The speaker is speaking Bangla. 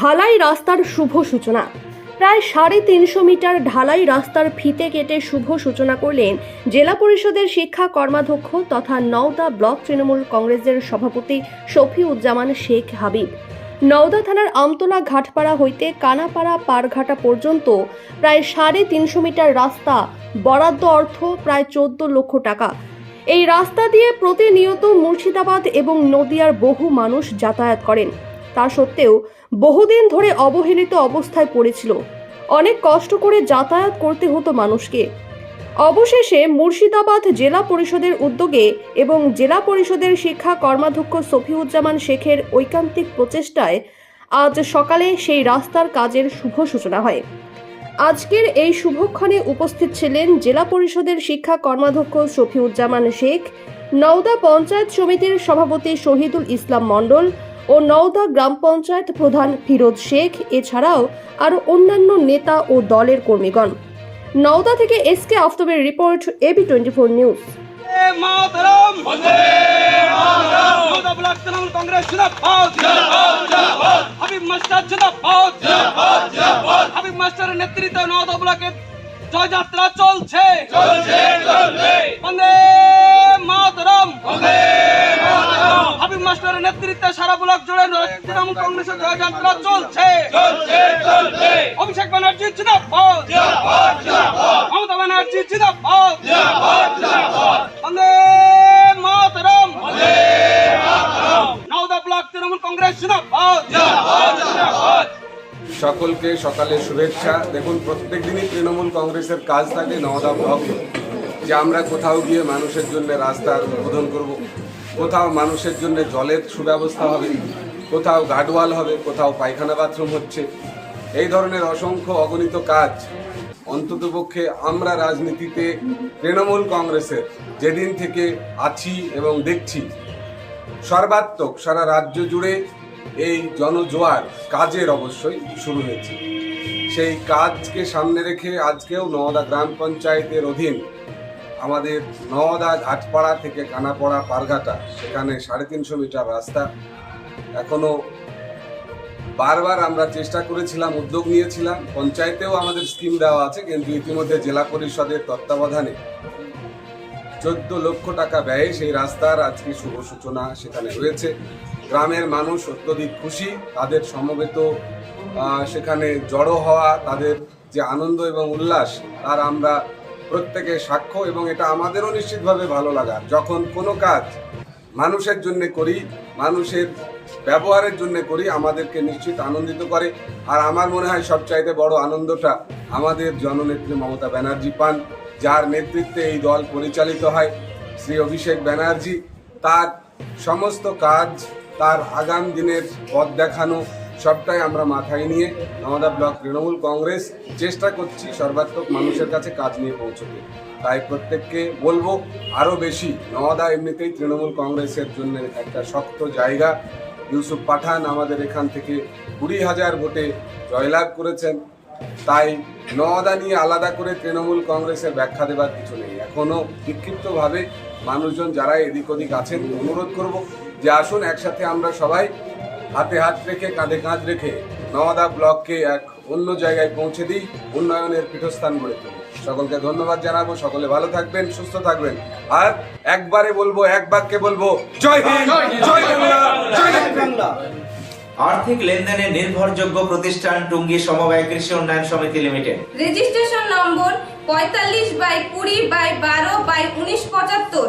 ঢালাই রাস্তার শুভ সূচনা। প্রায় সাড়ে তিনশো মিটার ঢালাই রাস্তার ফিতে কেটে শুভ সূচনা করলেন জেলা পরিষদের শিক্ষা কর্মাধ্যক্ষ তথা নওদা ব্লক তৃণমূল কংগ্রেসের সভাপতি শফিউজ্জামান শেখ হাবিব। নওদা থানার আমতলা ঘাটপাড়া হইতে কানাপাড়া পারঘাটা পর্যন্ত প্রায় সাড়ে তিনশো মিটার রাস্তা বরাদ্দ অর্থ প্রায় চোদ্দ লক্ষ টাকা। এই রাস্তা দিয়ে প্রতিনিয়ত মুর্শিদাবাদ এবং নদিয়ার বহু মানুষ যাতায়াত করেন। তা সত্ত্বেও বহুদিন ধরে অবহেলিত অবস্থায় পড়েছিল। অনেক কষ্ট করে যাতায়াত করতে হতো মানুষকে। অবশেষে মুর্শিদাবাদ জেলা পরিষদের উদ্যোগে এবং জেলা পরিষদের শিক্ষা কর্মাধ্যক্ষ সফিউজ্জামান শেখের ঐকান্তিক প্রচেষ্টায় আজ সকালে সেই রাস্তার কাজের শুভ সূচনা হয়। আজকের এই শুভক্ষণে উপস্থিত ছিলেন জেলা পরিষদের শিক্ষা কর্মাধ্যক্ষ শফিউজ্জামান শেখ, নওদা পঞ্চায়েত সমিতির সভাপতি শহীদুল ইসলাম মণ্ডল ও নওদা গ্রাম পঞ্চায়েত প্রধান ফিরোজ শেখ এছাড়াও আরও অন্যান্য নেতা ও দলের কর্মীগণ। নওদা থেকে S K আফতাবের report A B twenty four news. বন্দে মাতরম! বন্দে মাতরম! নওদা ব্লক তৃণমূল কংগ্রেস জিন্দাবাদ! জিন্দাবাদ! হাবিব মাস্টার জিন্দাবাদ! জিন্দাবাদ! জিন্দাবাদ! হাবিব মাস্টারের নেতৃত্বে নওদা ব্লকে জয়যাত্রা চলছে। চলছে চলবে বন্দে মাতরম! বন্দে মাতরম নেতৃত্বে সারা ব্লক জুড়ে তৃণমূল কংগ্রেসের জয়যাত্রা চলছে। চলছে অভিষেক ব্যানার্জি জিন্দাবাদ। মমতা ব্যানার্জি জিন্দাবাদ। জিন্দাবাদ বন্দে মাতরম। নওদা ব্লক তৃণমূল কংগ্রেস জিন্দাবাদ। সকলকে সকালে শুভেচ্ছা। দেখুন প্রত্যেক দিনই তৃণমূল কংগ্রেসের কাজ থাকে নওদা ব্লকে। যে আমরা কোথাও গিয়ে মানুষের জন্য রাস্তার উদ্বোধন করব। কোথাও মানুষের জন্য জলের সুব্যবস্থা হবে, কোথাও গার্ডওয়াল হবে, কোথাও পায়খানা বাথরুম হচ্ছে। এই ধরনের অসংখ্য অগণিত কাজ অন্ততপক্ষে আমরা রাজনীতিতে তৃণমূল কংগ্রেসের যেদিন থেকে আছি এবং দেখছি, সর্বাত্মক সারা রাজ্য জুড়ে এই জনজোয়ার কাজের অবশ্যই শুরু হয়েছে। সেই কাজকে সামনে রেখে আজকেও নওদা গ্রাম পঞ্চায়েতের অধীন আমাদের নওদা ঘাটপাড়া থেকে কানাপাড়া পারঘাটা, সেখানে সাড়ে তিনশো মিটার রাস্তা। এখনও বারবার আমরা চেষ্টা করেছিলাম, উদ্যোগ নিয়েছিলাম। পঞ্চায়েতেও আমাদের স্কিম দেওয়া আছে, কিন্তু ইতিমধ্যে জেলা পরিষদের তত্ত্বাবধানে চোদ্দ লক্ষ টাকা ব্যয়ে সেই রাস্তার আজকে শুভ সূচনা সেখানে হয়েছে। গ্রামের মানুষ অত্যধিক খুশি, তাদের সমবেত সেখানে জড়ো হওয়া, তাদের যে আনন্দ এবং উল্লাস, তার আমরা প্রত্যেকে সাক্ষ্য এবং এটা আমাদেরও নিশ্চিতভাবে ভালো লাগা। যখন কোনো কাজ মানুষের জন্য করি, মানুষের ব্যবহারের জন্য করি, আমাদেরকে নিশ্চিত আনন্দিত করে। আর আমার মনে হয় সবচাইতে বড় আনন্দটা আমাদের জননেত্রী মমতা ব্যানার্জি পান, যার নেতৃত্বে এই দল পরিচালিত হয়। শ্রী অভিষেক ব্যানার্জি তার সমস্ত কাজ, তার আগাম দিনের পথ দেখানো সবটাই আমরা মাথায় নিয়ে নওদা ব্লক তৃণমূল কংগ্রেস চেষ্টা করছি সর্বাত্মক মানুষের কাছে কাজ নিয়ে পৌঁছতে। তাই প্রত্যেককে বলব আরও বেশি নওদা এমনিতেই তৃণমূল কংগ্রেসের জন্য একটা শক্ত জায়গা। ইউসুফ পাঠান আমাদের এখান থেকে কুড়ি হাজার ভোটে জয়লাভ করেছেন। তাই নওদা নিয়ে আলাদা করে তৃণমূল কংগ্রেসের ব্যাখ্যা দেবার কিছু নেই। এখনও বিক্ষিপ্তভাবে মানুষজন যারা এদিক ওদিক আছেন অনুরোধ করব যে আসুন একসাথে আমরা সবাই হাতে হাত রেখে কাঁধে কাঁধ রেখে নওদা ব্লককে এক অন্য জায়গায় পৌঁছে দিই উন্নয়নের পীঠস্থান গড়ে তুলি। সকলকে ধন্যবাদ জানাব। সকলে ভালো থাকবেন সুস্থ থাকবেন। আর একবারে বলব এক বাক্যে বলব জয় হিন্দ জয় বাংলা জয় বাংলা আর্থিক লেনদেনে নির্ভরযোগ্য প্রতিষ্ঠান টুঙ্গি সমবায় কৃষি উন্নয়ন সমিতি লিমিটেড। রেজিস্ট্রেশন নম্বর পঁয়তাল্লিশ বাই কুড়ি বাই বারো বাই উনিশ পঁচাত্তর।